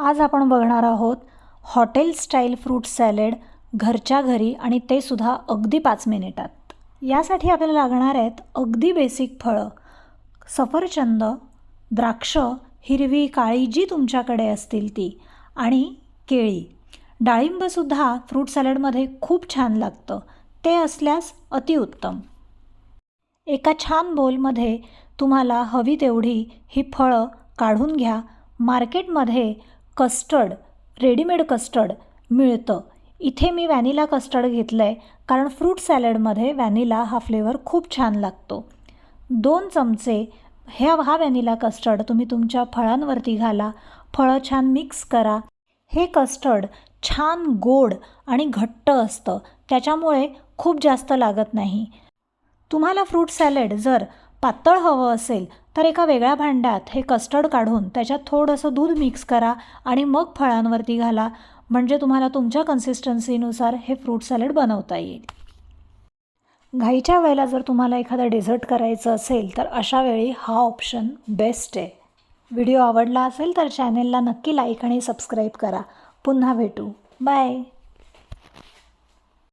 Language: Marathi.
आज आपण बघणार आहोत हॉटेल स्टाईल फ्रूट सॅलेड घरच्या घरी आणि ते सुद्धा अगदी पाच मिनिटात. यासाठी आपल्याला लागणार आहेत अगदी बेसिक फळं. सफरचंद द्राक्ष हिरवी काळी जी तुमच्याकडे असतील ती आणि केळी. डाळिंबसुद्धा फ्रूट सॅलडमध्ये खूप छान लागतं. ते असल्यास अतिउत्तम एका छान बोलमध्ये तुम्हाला हवी तेवढी ही फळं काढून घ्या. मार्केटमध्ये कस्टर्ड रेडीमेड कस्टर्ड मिळतं. इथे मी व्हॅनिला कस्टर्ड घेतलं आहे कारण फ्रूट सॅलडमध्ये व्हॅनिला हा फ्लेवर खूप छान लागतो. दोन चमचे ह्या हा व्हॅनिला कस्टर्ड तुम्ही तुमच्या फळांवरती घाला फळं छान मिक्स करा. हे कस्टर्ड छान गोड आणि घट्ट असतं त्याच्यामुळे खूप जास्त लागत नाही. तुम्हाला फ्रूट सॅलड जर पातळ हवं असेल तर एका वेगळ्या भांड्यात हे कस्टर्ड काढून त्याच्यात थोडंसं दूध मिक्स करा आणि मग फळांवरती घाला. म्हणजे तुम्हाला तुमच्या कन्सिस्टन्सीनुसार हे फ्रूट सॅलड बनवता येईल. घाईच्या वेळेला जर तुम्हाला एखादं डेझर्ट करायचं असेल तर अशा वेळी हा ऑप्शन बेस्ट आहे. व्हिडिओ आवडला असेल तर चॅनेलला नक्की लाईक आणि सबस्क्राईब करा. पुन्हा भेटू. बाय